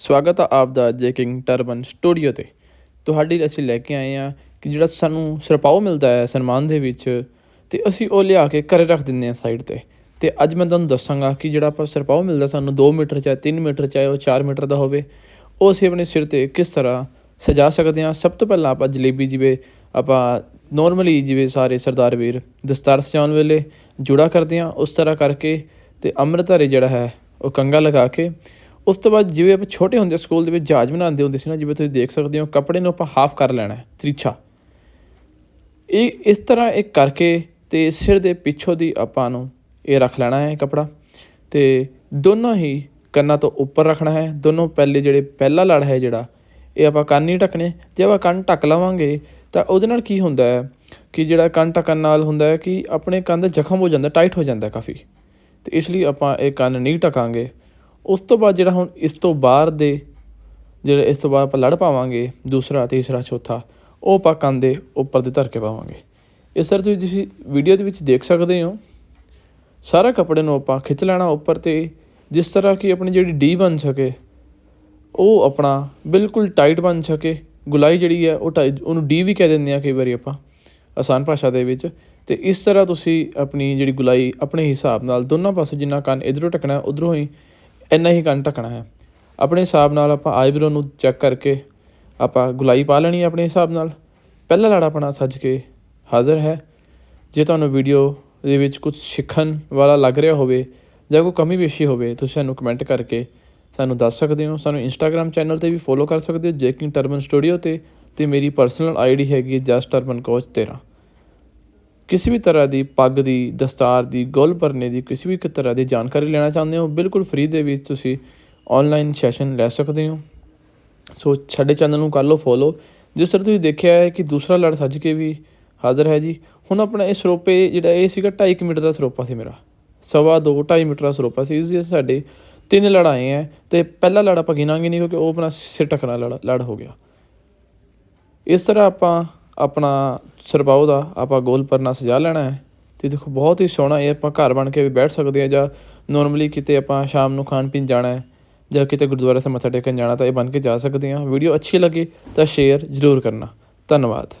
ਸਵਾਗਤ ਆ ਆਪ ਦਾ ਜੇਕਿੰਗ ਟਰਬਨ ਸਟੂਡੀਓ ਤੇ। ਤੁਹਾਡੇ ਅਸੀਂ ਲੈ ਕੇ ਆਏ ਆ ਕਿ ਜਿਹੜਾ ਸਾਨੂੰ ਸਰਪਾਓ ਮਿਲਦਾ ਹੈ ਸਨਮਾਨ ਦੇ ਵਿੱਚ, ਤੇ ਅਸੀਂ ਉਹ ਲਿਆ ਕੇ ਘਰੇ ਰੱਖ ਦਿੰਦੇ ਆ ਸਾਈਡ ਤੇ। ਤੇ ਅੱਜ ਮੈਂ ਤੁਹਾਨੂੰ ਦੱਸਾਂਗਾ ਕਿ ਜਿਹੜਾ ਆਪਾਂ ਸਰਪਾਓ ਮਿਲਦਾ ਸਾਨੂੰ 2 ਮੀਟਰ ਚਾਹੇ 3 ਮੀਟਰ ਚਾਹੇ ਉਹ 4 ਮੀਟਰ ਦਾ ਹੋਵੇ, ਉਹ ਅਸੀਂ ਆਪਣੇ ਸਿਰ ਤੇ ਕਿਸ ਤਰ੍ਹਾਂ ਸਜਾ ਸਕਦੇ ਹਾਂ। ਸਭ ਤੋਂ ਪਹਿਲਾਂ ਆਪਾਂ ਜਲੇਬੀ ਜਿਵੇਂ ਆਪਾਂ ਨਾਰਮਲੀ ਜਿਵੇਂ ਸਾਰੇ ਸਰਦਾਰ ਵੀਰ ਦਸਤਾਰ ਸਜਾਉਣ ਵੇਲੇ ਜੁੜਾ ਕਰਦੇ ਹਾਂ, ਉਸ ਤਰ੍ਹਾਂ ਕਰਕੇ ਤੇ ਅੰਮ੍ਰਿਤਧਾਰੇ ਜਿਹੜਾ ਹੈ ਉਹ ਕੰਗਾ ਲਗਾ ਕੇ ਉਸ ਤੋਂ ਬਾਅਦ ਜਿਵੇਂ ਆਪਾਂ ਛੋਟੇ ਹੁੰਦੇ ਸਕੂਲ ਦੇ ਵਿੱਚ ਜਹਾਜ਼ ਬਣਾਉਂਦੇ ਹੁੰਦੇ ਸੀ ਨਾ, ਜਿਵੇਂ ਤੁਸੀਂ ਦੇਖ ਸਕਦੇ ਹੋ, ਕੱਪੜੇ ਨੂੰ ਆਪਾਂ ਹਾਫ ਕਰ ਲੈਣਾ ਹੈ, ਤ੍ਰਿਛਾ। ਇਹ ਇਸ ਤਰ੍ਹਾਂ ਇਹ ਕਰਕੇ ਤੇ ਸਿਰ ਦੇ ਪਿੱਛੋਂ ਦੀ ਆਪਾਂ ਨੂੰ ਇਹ ਰੱਖ ਲੈਣਾ ਹੈ ਕਪੜਾ ਤੇ ਦੋਨੋਂ ਹੀ ਕੰਨਾਂ ਤੋਂ ਉੱਪਰ ਰੱਖਣਾ ਹੈ। ਦੋਨੋਂ ਪਹਿਲੇ ਜਿਹੜੇ ਪਹਿਲਾ ਲੜ ਹੈ ਜਿਹੜਾ, ਇਹ ਆਪਾਂ ਕੰਨ ਨਹੀਂ ਢੱਕਣੇ। ਜੇ ਆਪਾਂ ਕੰਨ ਢੱਕ ਲਵਾਂਗੇ ਤਾਂ ਉਹਦੇ ਨਾਲ ਕੀ ਹੁੰਦਾ ਹੈ ਕਿ ਜਿਹੜਾ ਕੰਨ ਢੱਕਣ ਨਾਲ ਹੁੰਦਾ ਹੈ ਕਿ ਆਪਣੇ ਕੰਨ ਦਾ ਜ਼ਖਮ ਹੋ ਜਾਂਦਾ, ਟਾਈਟ ਹੋ ਜਾਂਦਾ ਕਾਫੀ। ਤੇ ਇਸ ਲਈ ਆਪਾਂ ਇਹ ਕੰਨ ਨਹੀਂ ਢਕਾਂਗੇ। ਉਸ ਤੋਂ ਬਾਅਦ ਜਿਹੜਾ ਹੁਣ ਇਸ ਤੋਂ ਬਾਹਰ ਦੇ ਜਿਹੜੇ ਇਸ ਤੋਂ ਬਾਅਦ ਆਪਾਂ ਲੜ ਪਾਵਾਂਗੇ, ਦੂਸਰਾ, ਤੀਸਰਾ, ਚੌਥਾ, ਉਹ ਆਪਾਂ ਕੰਨ ਦੇ ਉੱਪਰ ਦੇ ਧਰ ਕੇ ਪਾਵਾਂਗੇ। ਇਸ ਤਰ੍ਹਾਂ ਤੁਸੀਂ ਤੁਸੀਂ ਵੀਡੀਓ ਦੇ ਵਿੱਚ ਦੇਖ ਸਕਦੇ ਹੋ। ਸਾਰਾ ਕੱਪੜੇ ਨੂੰ ਆਪਾਂ ਖਿੱਚ ਲੈਣਾ ਉੱਪਰ ਤੇ, ਜਿਸ ਤਰ੍ਹਾਂ ਕਿ ਆਪਣੀ ਜਿਹੜੀ ਡੀ ਬਣ ਸਕੇ, ਉਹ ਆਪਣਾ ਬਿਲਕੁਲ ਟਾਈਟ ਬਣ ਸਕੇ। ਗੁਲਾਈ ਜਿਹੜੀ ਹੈ, ਉਹ ਟਾਈ- ਉਹਨੂੰ ਡੀ ਵੀ ਕਹਿ ਦਿੰਦੇ ਆ ਕਈ ਵਾਰੀ ਆਪਾਂ, ਆਸਾਨ ਭਾਸ਼ਾ ਦੇ ਵਿੱਚ। ਤੇ ਇਸ ਤਰ੍ਹਾਂ ਤੁਸੀਂ ਆਪਣੀ ਜਿਹੜੀ ਗੁਲਾਈ ਆਪਣੇ ਹਿਸਾਬ ਨਾਲ ਦੋਨਾਂ ਪਾਸੇ ਜਿੰਨਾ ਕੰਨ ਇਧਰੋਂ ਟਕਣਾ ਉਧਰੋਂ ਹੀ ਇੰਨਾ ਹੀ ਕੰਨ ਢੱਕਣਾ ਹੈ। ਆਪਣੇ ਹਿਸਾਬ ਨਾਲ ਆਪਾਂ ਆਈਬ੍ਰੋ ਨੂੰ ਚੈੱਕ ਕਰਕੇ ਆਪਾਂ ਗੁਲਾਈ ਪਾ ਲੈਣੀ ਆਪਣੇ ਹਿਸਾਬ ਨਾਲ। ਪਹਿਲਾ ਲੜ ਆਪਣਾ ਸੱਜ ਕੇ ਹਾਜ਼ਰ ਹੈ। ਜੇ ਤੁਹਾਨੂੰ ਵੀਡੀਓ ਦੇ ਵਿੱਚ ਕੁਝ ਸਿੱਖਣ ਵਾਲਾ ਲੱਗ ਰਿਹਾ ਹੋਵੇ ਜਾਂ ਕੋਈ ਕਮੀ ਪੇਸ਼ੀ ਹੋਵੇ, ਤੁਸੀਂ ਸਾਨੂੰ ਕਮੈਂਟ ਕਰਕੇ ਸਾਨੂੰ ਦੱਸ ਸਕਦੇ ਹੋ। ਸਾਨੂੰ ਇੰਸਟਾਗ੍ਰam ਚੈਨਲ ਤੇ ਵੀ ਫੋਲੋ ਕਰ ਸਕਦੇ ਹੋ ਜੇਕਿੰਗ ਟਰਬਨ ਸਟੂਡੀਓ ਤੇ। ਤੇ ਮੇਰੀ ਪਰਸਨਲ ਆਈਡੀ ਹੈਗੀ ਜਸਟ ਟਰਬਨ ਕੋਚ 13 ਕਿਸੇ ਵੀ ਤਰ੍ਹਾਂ ਦੀ ਪੱਗ ਦੀ, ਦਸਤਾਰ ਦੀ, ਗੁੱਲ ਭਰਨੇ ਦੀ, ਕਿਸੇ ਵੀ ਇੱਕ ਤਰ੍ਹਾਂ ਦੀ ਜਾਣਕਾਰੀ ਲੈਣਾ ਚਾਹੁੰਦੇ ਹੋ, ਬਿਲਕੁਲ ਫ੍ਰੀ ਦੇ ਵਿੱਚ ਤੁਸੀਂ ਆਨਲਾਈਨ ਸੈਸ਼ਨ ਲੈ ਸਕਦੇ ਹੋ। ਸੋ ਸਾਡੇ ਚੈਨਲ ਨੂੰ ਕਰ ਲਓ ਫੋਲੋ ਜਿਸ ਤਰ੍ਹਾਂ ਤੁਸੀਂ ਦੇਖਿਆ ਹੈ ਕਿ ਦੂਸਰਾ ਲੜ ਸੱਜ ਕੇ ਵੀ ਹਾਜ਼ਰ ਹੈ ਜੀ। ਹੁਣ ਆਪਣਾ ਇਹ ਸਰੋਪੇ ਜਿਹੜਾ ਇਹ ਸੀਗਾ 2.5 ਮੀਟਰ ਦਾ ਸਰੋਪਾ ਸੀ ਮੇਰਾ। ਸਵਾ ਦੋ 2.5 ਮੀਟਰ ਦਾ ਸਰੋਪਾ ਸੀ। ਇਸ ਦੇ ਸਾਡੇ ਤਿੰਨ ਲੜ ਆਏ ਹੈ ਤੇ ਪਹਿਲਾ ਲੜ ਆਪਾਂ ਗਿਣਾਂਗੇ ਨਹੀਂ ਕਿਉਂਕਿ ਉਹ ਆਪਣਾ ਸਿਰ ਟਕਣਾ ਲੜ ਲੜ ਹੋ ਗਿਆ। ਇਸ ਤਰ੍ਹਾਂ ਆਪਾਂ ਆਪਣਾ ਸਰਬਾਉ ਦਾ ਆਪਾਂ ਗੋਲ ਪਰਨਾ ਸਜਾ ਲੈਣਾ ਹੈ। ਤੇ ਦੇਖੋ, ਬਹੁਤ ਹੀ ਸੋਹਣਾ ਇਹ ਆਪਾਂ ਘਰ ਬਣ ਕੇ ਵੀ ਬੈਠ ਸਕਦੇ ਹਾਂ ਜਾਂ ਨੋਰਮਲੀ ਕਿਤੇ ਆਪਾਂ ਸ਼ਾਮ ਨੂੰ ਖਾਣ ਪੀਣ ਜਾਣਾ ਹੈ ਜਾਂ ਕਿਤੇ ਗੁਰਦੁਆਰਾ ਸਾਹਿਬ ਮੱਥਾ ਟੇਕਣ ਜਾਣਾ ਤਾਂ ਇਹ ਬਣ ਕੇ ਜਾ ਸਕਦੇ ਹਾਂ। ਵੀਡੀਓ ਅੱਛੀ ਲੱਗੇ ਤਾਂ ਸ਼ੇਅਰ ਜ਼ਰੂਰ ਕਰਨਾ। ਧੰਨਵਾਦ।